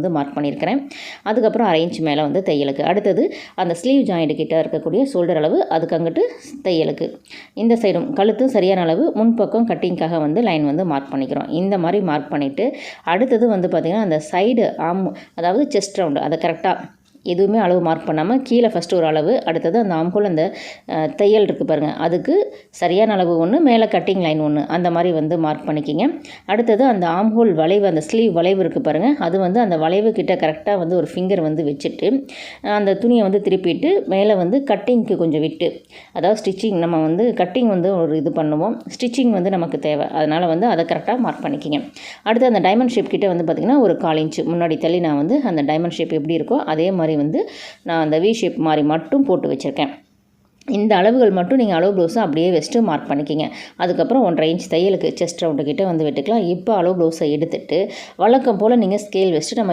வந்து மார்க் பண்ணியிருக்கிறேன். அதுக்கப்புறம் அரை இன்ச் மேலே வந்து தையலுக்கு. அடுத்தது அந்த ஸ்லீவ் ஜாயிண்ட் கிட்டே இருக்கக்கூடிய ஷோல்டர் அளவு அதுக்கு அங்கிட்டு தையலுக்கு. இந்த சைடும் கழுத்து சரியான அளவு முன்பக்கம் கட்டிங்க்காக வந்து லைன் வந்து மார்க் பண்ணிக்கிறோம். இந்த மாதிரி மார்க் பண்ணிவிட்டு அடுத்தது வந்து பார்த்திங்கன்னா அந்த சைடு ஆம் அதாவது செஸ்ட் ரவுண்டு அதை கரெக்டாக எதுவுமே அளவு மார்க் பண்ணாமல் கீழே ஃபஸ்ட்டு ஒரு அளவு அடுத்தது அந்த ஆம்கோல் அந்த தையல் இருக்குது பாருங்கள் அதுக்கு சரியான அளவு ஒன்று மேலே கட்டிங் லைன் ஒன்று அந்த மாதிரி வந்து மார்க் பண்ணிக்கிங்க. அடுத்தது அந்த ஆம்ஹோல் வளைவு அந்த ஸ்லீவ் வளைவு இருக்குது பாருங்கள் அது வந்து அந்த வளைவு கிட்ட கரெக்டாக வந்து ஒரு ஃபிங்கர் வந்து வச்சுட்டு அந்த துணியை வந்து திருப்பிட்டு மேலே வந்து கட்டிங்க்கு கொஞ்சம் விட்டு அதாவது ஸ்டிச்சிங் நம்ம வந்து கட்டிங் வந்து ஒரு இது பண்ணுவோம். ஸ்டிச்சிங் வந்து நமக்கு தேவை. அதனால் வந்து அதை கரெக்டாக மார்க் பண்ணிக்கிங்க. அடுத்து அந்த டைமண்ட் ஷேப் கிட்டே வந்து பார்த்திங்கன்னா ஒரு கால் இன்ச்சு முன்னாடி தள்ளி நான் வந்து அந்த டைமண்ட் ஷேப் எப்படி இருக்கோ அதே மாதிரி மாதிரி வந்து நான் அந்த வி ஷேப் மாதிரி மட்டும் போட்டு வச்சுருக்கேன். இந்த அளவுகள் மட்டும் நீங்கள் அளவு ப்ளவுஸை அப்படியே வச்சுட்டு மார்க் பண்ணிக்கிங்க. அதுக்கப்புறம் ஒன்றரை இன்ச் தையலுக்கு செஸ்ட் ரவுண்டு கிட்ட வந்து வெட்டுக்கலாம். இப்போ அளவு ப்ளவுஸை எடுத்துட்டு வழக்கம் போல் நீங்கள் ஸ்கேல் வச்சுட்டு நம்ம